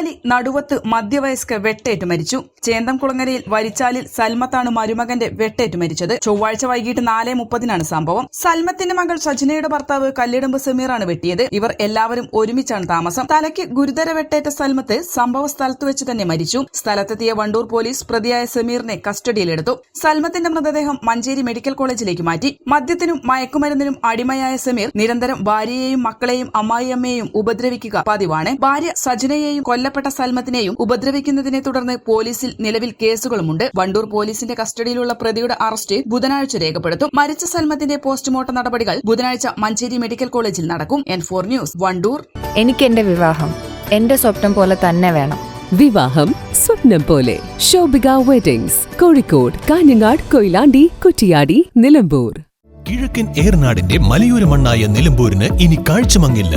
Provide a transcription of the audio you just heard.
Thiruvali Naduvath മധ്യവയസ്ക വെട്ടേറ്റ് മരിച്ചു. ചേന്തംകുളങ്ങരയിൽ വരിച്ചാലിൽ സൽമത്താണ് മരുമകന്റെ വെട്ടേറ്റ് മരിച്ചത്. ചൊവ്വാഴ്ച വൈകിട്ട് നാല് മുപ്പതിനാണ് സംഭവം. സൽമത്തിന്റെ മകൾ സജിനയുടെ ഭർത്താവ് കല്ലിടമ്പ് സമീറാണ് വെട്ടിയത്. ഇവർ എല്ലാവരും ഒരുമിച്ചാണ് താമസം. തലയ്ക്ക് ഗുരുതര വെട്ടേറ്റ സൽമത്ത് സംഭവ സ്ഥലത്ത് വെച്ച് തന്നെ മരിച്ചു. സ്ഥലത്തെത്തിയ വണ്ടൂർ പോലീസ് പ്രതിയായ സമീറിനെ കസ്റ്റഡിയിലെടുത്തു. സൽമത്തിന്റെ മൃതദേഹം മഞ്ചേരി മെഡിക്കൽ കോളേജിലേക്ക് മാറ്റി. മദ്യത്തിനും മയക്കുമരുന്നിനും അടിമയായ സമീർ നിരന്തരം ഭാര്യയെയും മക്കളെയും അമ്മായിയമ്മയെയും ഉപദ്രവിക്കുക പതിവാണ്. ഭാര്യ സജനയെയും കൊല്ലപ്പെട്ട സൽമത്തിനെയും ഉപദ്രവിക്കുന്നതിനെ തുടർന്ന് പോലീസിൽ നിലവിൽ കേസുകളുമുണ്ട്. വണ്ടൂർ പോലീസിന്റെ കസ്റ്റഡിയിലുള്ള പ്രതിയുടെ അറസ്റ്റ് ബുധനാഴ്ച രേഖപ്പെടുത്തും. മരിച്ച സൽമത്തിന്റെ പോസ്റ്റ്മോർട്ടം നടപടികൾ ബുധനാഴ്ച മഞ്ചേരി മെഡിക്കൽ കോളേജിൽ നടക്കും. N four news Wandoor. എനിക്ക് എന്റെ വിവാഹം എന്റെ സ്വപ്നം പോലെ തന്നെ വേണം. വിവാഹം സ്വപ്നം പോലെ. ശോഭിക വെഡിങ്സ് കോഴിക്കോട് കാഞ്ഞങ്ങാട് കൊയിലാണ്ടി കുറ്റിയാടി നിലമ്പൂർ. കിഴക്കൻ ഏർനാടിന്റെ മലയോര മണ്ണായ നിലമ്പൂരിന് ഇനി കാഴ്ചമങ്ങില്ല.